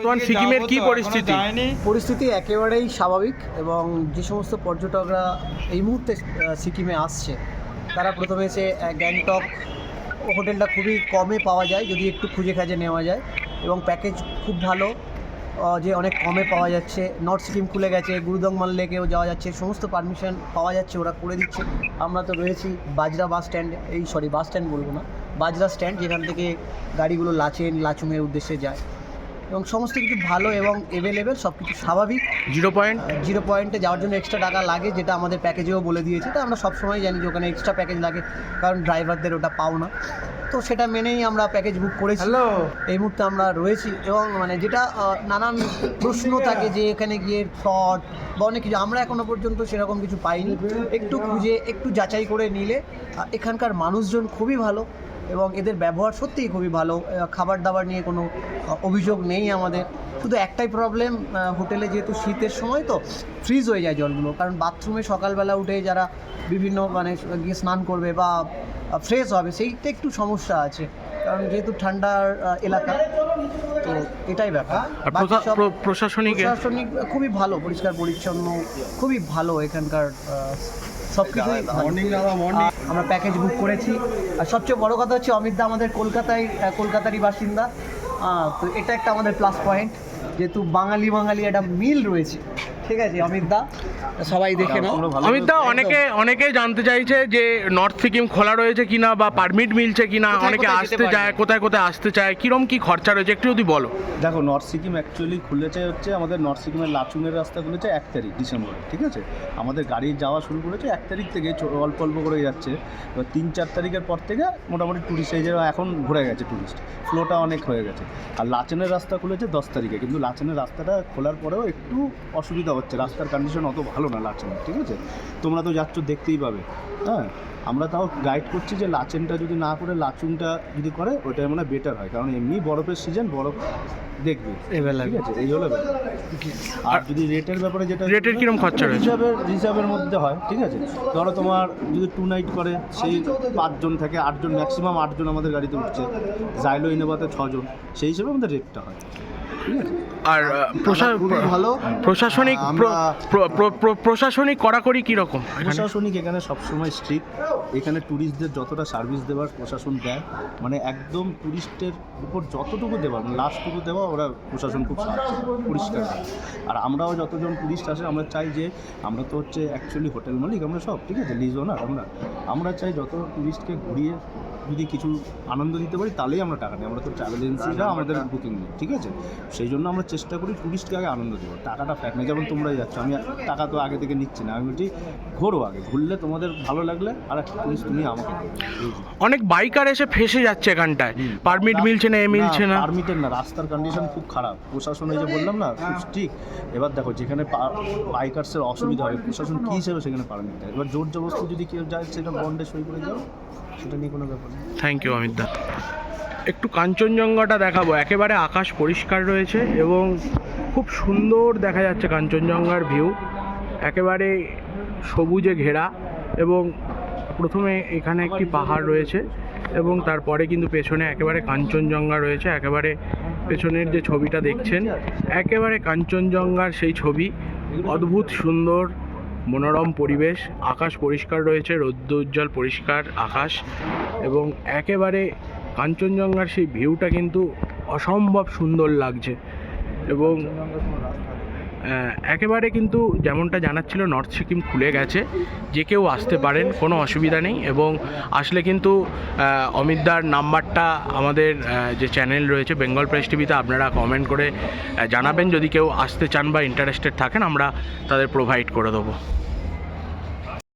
বর্তমান সিকিমের কি পরিস্থিতি? পরিস্থিতি একেবারেই স্বাভাবিক এবং যে সমস্ত পর্যটকরা এই মুহূর্তে সিকিমে আসছে তারা প্রথমে এসে গ্যাংটক হোটেলটা খুবই কমে পাওয়া যায় যদি একটু খুঁজে খাজে নেওয়া যায় এবং প্যাকেজ খুব ভালো যে অনেক কমে পাওয়া যাচ্ছে। নর্থ সিকিম খুলে গেছে গুরুদংমাল লেকেও যাওয়া যাচ্ছে সমস্ত পারমিশন পাওয়া যাচ্ছে ওরা করে দিচ্ছে। আমরা তো রয়েছি বাজরা বাস স্ট্যান্ড এই সরি বাস স্ট্যান্ড বলব না বাজরা স্ট্যান্ড যেখান থেকে গাড়িগুলো লাচেন লাচুংয়ের উদ্দেশ্যে যায়। এবং সমস্ত কিছু ভালো এবং এভেলেবেল সব কিছু স্বাভাবিক জিরো পয়েন্ট জিরো পয়েন্টে যাওয়ার জন্য এক্সট্রা টাকা লাগে যেটা আমাদের প্যাকেজেও বলে দিয়েছে। এটা আমরা সবসময় জানি যে ওখানে এক্সট্রা প্যাকেজ লাগে কারণ ড্রাইভারদের ওটা পাও না। তো সেটা মেনেই আমরা প্যাকেজ বুক করেছি। হ্যালো এই মুহূর্তে আমরা রয়েছি এবং মানে যেটা নানান প্রশ্ন থাকে যে এখানে গিয়ে ফ্রড বা অনেক কিছু। আমরা এখনও পর্যন্ত সেরকম কিছু পাইনি। একটু খুঁজে একটু যাচাই করে নিলে এখানকার মানুষজন খুবই ভালো। এবং এদের ব্যবহার সত্যিই খুবই ভালো। খাবার দাবার নিয়ে কোনো অভিযোগ নেই আমাদের। শুধু একটাই প্রবলেম হোটেলে যেহেতু শীতের সময় তো ফ্রিজ হয়ে যায় জলগুলো। কারণ বাথরুমে সকালবেলা উঠে যারা বিভিন্ন মানে গিয়ে স্নান করবে বা ফ্রেশ হবে সেইটা একটু সমস্যা আছে। কারণ যেহেতু ঠান্ডার এলাকা তো এটাই ব্যাপার। প্রশাসনিক প্রশাসনিক খুবই ভালো পরিষ্কার পরিচ্ছন্ন খুবই ভালো এখানকার সব কিছুই আমরা প্যাকেজ বুক করেছি। আর সবচেয়ে বড় কথা হচ্ছে অমিত দা আমাদের কলকাতায় কলকাতারই বাসিন্দা। তো এটা একটা আমাদের প্লাস পয়েন্ট যেহেতু বাঙালি বাঙালি একটা মিল রয়েছে। ঠিক আছে অমিত দা? সবাই দেখে নাও। অমিত দা অনেকে অনেকে জানতে চাইছে যে নর্থ সিকিম খোলা রয়েছে কিনা বা পারমিট মিলছে কিনা অনেকে আসতে চায় কোথায় কোথায় আসতে চায় কিরম কি খরচা রয়েছে একটু যদি বলো। দেখো নর্থ সিকিম অ্যাকচুয়ালি খুলেছে হচ্ছে আমাদের নর্থ সিকিমের লাচুংয়ের রাস্তা খুলেছে এক তারিখ ডিসেম্বরে ঠিক আছে? আমাদের গাড়ি যাওয়া শুরু করেছে এক তারিখ থেকে অল্প অল্প করে যাচ্ছে। এবার তিন চার তারিখের পর থেকে মোটামুটি ট্যুরিস্ট এই যে এখন ঘুরে গেছে ট্যুরিস্ট ফ্লোটা অনেক হয়ে গেছে। আর লাচেনের রাস্তা খুলেছে দশ তারিখে কিন্তু লাচেনের রাস্তাটা খোলার পরেও একটু অসুবিধা হচ্ছে। রাস্তার কন্ডিশন অত ভালো না লাচুং ঠিক আছে? তোমরা তো যাচ্ছ, দেখতেই পাবে। হ্যাঁ? আমরা তাও গাইড করছি যে লাচেনটা যদি না করে লাচুনটা যদি করে ওইটা মানে বেটার হয়। কারণ এমনি বরফের সিজন বরফ দেখবে। ঠিক আছে? এই হলো। আর যদি রেটের ব্যাপারে যেটা রেটের কিরম খরচা রয়েছে? রিজার্ভের রিজার্ভের মধ্যে হয় ঠিক আছে? ধরো তোমার যদি টু নাইট করে সেই পাঁচজন থেকে আটজন ম্যাক্সিমাম আটজন আমাদের গাড়িতে উঠছে। জাইলো ইনোভাতে ছজন। সেই হিসেবে আমাদের রেটটা হয়। ঠিক আছে? আর ভালো। প্রশাসনিক প্র- প্র- প্র- প্র- প্রশাসনিক কড়াকড়ি কীরকম? প্রশাসনিক এখানে সবসময় স্ট্রিক্ট এখানে ট্যুরিস্টদের যতটা সার্ভিস দেওয়ার প্রশাসন দেয় মানে একদম ট্যুরিস্টের উপর যতটুকু দেওয়ার মানে লাস্টটুকু দেওয়া ওরা প্রশাসন খুব পরিষ্কার করে। আর আমরাও যতজন ট্যুরিস্ট আসে, আমরা চাই যে আমরা তো হচ্ছে অ্যাকচুয়ালি হোটেল মালিক, আমরা সব, ঠিক আছে লিজ ওনার আমরা আমরা চাই যত ট্যুরিস্টকে ঘুরিয়ে যদি কিছু আনন্দ দিতে পারি তাহলেই আমরা টাকা নিই। আমরা তো ট্রাভেল এজেন্সিরা আমাদের বুকিং নিই ঠিক আছে? সেই জন্য আমরা চেষ্টা করি টুরিস্টকে আগে আনন্দ দেবো টাকাটা ফ্যাক নেই যেমন তোমরাই যাচ্ছ আমি টাকা তো আগে থেকে নিচ্ছি না আমি বলছি ঘোরো আগে ঘুরলে তোমাদের ভালো লাগলে আর একটা টুরিস্ট তুমি আমাকে। অনেক বাইকার এসে ফেসে যাচ্ছে এখানটায়। পারমিট মিলছে না এ মিলছে না। পারমিটের না রাস্তার কন্ডিশন খুব খারাপ। প্রশাসন এই যে বললাম না খুব স্ট্রিক্ট এবার দেখো যেখানে বাইকার্সের অসুবিধা হবে প্রশাসন কী হিসেবে সেখানে পারমিট দেয়? এবার জোর জবরদস্তি যদি কেউ যায় সেটা বন্ডে সই করে যাও সেটা নিয়ে কোনো ব্যাপার থ্যাংক ইউ অমিত দা। একটু কাঞ্চনজঙ্ঘাটা দেখাবো। একেবারে আকাশ পরিষ্কার রয়েছে এবং খুব সুন্দর দেখা যাচ্ছে কাঞ্চনজঙ্ঘার ভিউ একেবারে সবুজে ঘেরা এবং প্রথমে এখানে একটি পাহাড় রয়েছে এবং তারপরে কিন্তু পেছনে একেবারে কাঞ্চনজঙ্ঘা রয়েছে। একেবারে পেছনের যে ছবিটা দেখছেন, একেবারে কাঞ্চনজঙ্ঘার সেই ছবি। অদ্ভুত সুন্দর মনোরম পরিবেশ, আকাশ পরিষ্কার রয়েছে রৌদ্রোজ্জ্বল পরিষ্কার আকাশ এবং একেবারে কাঞ্চনজঙ্ঘার সেই ভিউটা কিন্তু অসম্ভব সুন্দর লাগছে এবং একেবারে কিন্তু যেমনটা জানাচ্ছিল নর্থ সিকিম খুলে গেছে, যে কেউ আসতে পারেন, কোনো অসুবিধা নেই এবং আসলে কিন্তু অমিতদার নাম্বারটা আমাদের যে চ্যানেল রয়েছে বেঙ্গল প্রেস টিভিতে, আপনারা কমেন্ট করে জানাবেন। যদি কেউ আসতে চান বা ইন্টারেস্টেড থাকেন, আমরা তাদের প্রোভাইড করে দেবো।